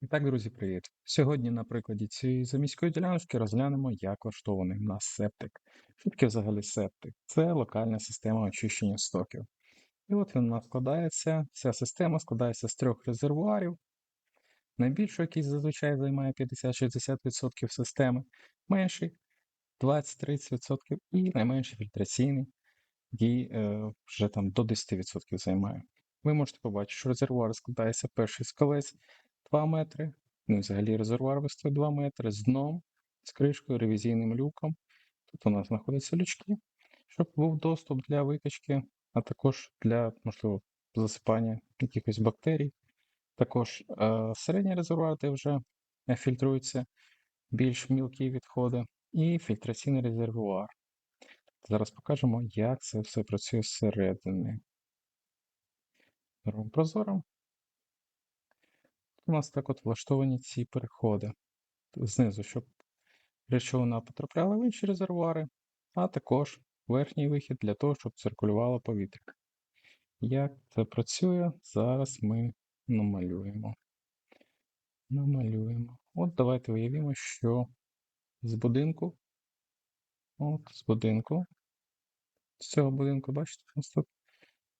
І так, друзі, привіт! Сьогодні на прикладі цієї заміської діляночки розглянемо, як влаштований в нас септик. Що таке взагалі септик? Це локальна система очищення стоків. І от нас складається, ця система складається з трьох резервуарів. Найбільший, який зазвичай займає 50-60% системи, менший 20-30% і найменший фільтраційний, який е, вже там до 10% займає. Ви можете побачити, що резервуар складається перший з колець 2 метри, ну і взагалі резервуар висотою 2 метри з дном, з кришкою, ревізійним люком. Тут у нас знаходяться лючки, щоб був доступ для викачки, а також для, можливо, засипання якихось бактерій. Також е, середній резервуар, де вже фільтруються більш мілкі відходи, і фільтраційний резервуар. Зараз покажемо, як це все працює зсередини. Робимо прозоро. У нас так от влаштовані ці переходи. Знизу, щоб речовина потрапляла в інші резервуари, а також верхній вихід для того, щоб циркулювало повітря. Як це працює, зараз ми намалюємо. Намалюємо. От давайте уявімо, що з будинку, от з будинку, з цього будинку, бачите,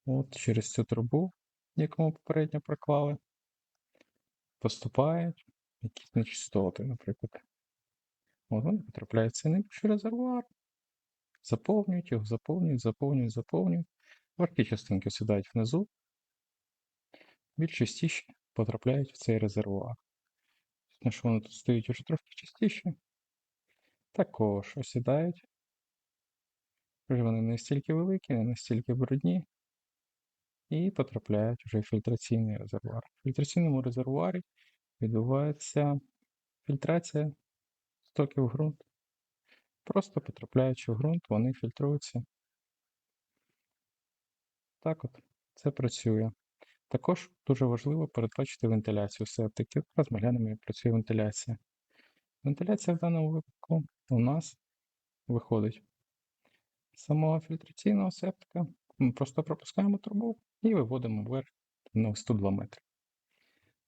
от через цю трубу, яку ми попередньо проклали, поступають якісь нечистоти, наприклад. От вони потрапляють в цей резервуар, заповнюють його, заповнюють, заповнюють, заповнюють. Важкі частинки сідають внизу, більш частіше потрапляють в цей резервуар. Тому що вони тут стоять уже трохи частіше, також осідають. Вже вони не стільки великі, не настільки брудні. І потрапляють вже в фільтраційний резервуар. В фільтраційному резервуарі відбувається фільтрація стоків ґрунт. Просто потрапляючи в ґрунт, вони фільтруються. Так от, це працює. Також дуже важливо передбачити вентиляцію септиків. Зараз ми глянемо, як працює вентиляція. Вентиляція в даному випадку у нас виходить з самого фільтраційного септика. Ми просто пропускаємо трубу і виводимо вверх на 102 метри.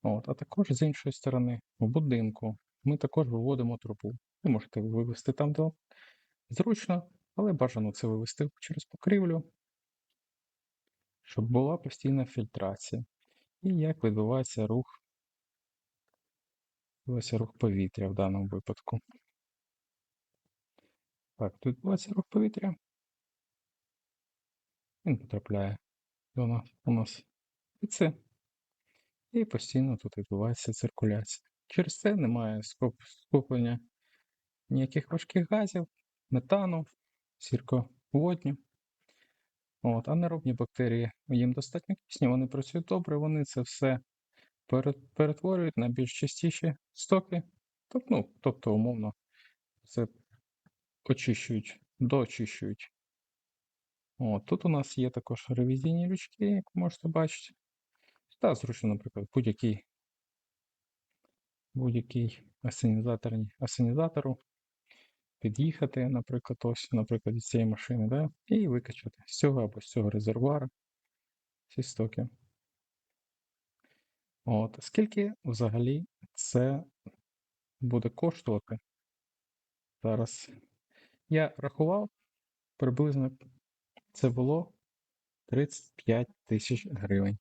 От, А також з іншої сторони, в будинку ми також виводимо трубу. Ви можете вивести там де зручно, але бажано це вивести через покрівлю, щоб була постійна фільтрація. І як відбувається рух, відбувається рух повітря в даному випадку. Так, тут відбувається рух повітря. Він потрапляє до нас у нас і це. І постійно тут відбувається циркуляція. Через це немає скуплення ніяких важких газів, метану, сірководню. От, Анаробні бактерії, їм достатньо кисню, вони працюють добре, вони це все перетворюють на більш частіші стоки. Тобто, ну, тобто, умовно, це очищують, доочищують. От, Тут у нас є також ревізійні лючки, як ви можете бачити. Та зручно, наприклад, будь-який будь-який асенізатору під'їхати, наприклад, ось, наприклад, від цієї машини, да, і викачати з цього або з цього резервуара ці стоки. От, Скільки взагалі це буде коштувати? Зараз я рахував, приблизно це було 35 тисяч гривень.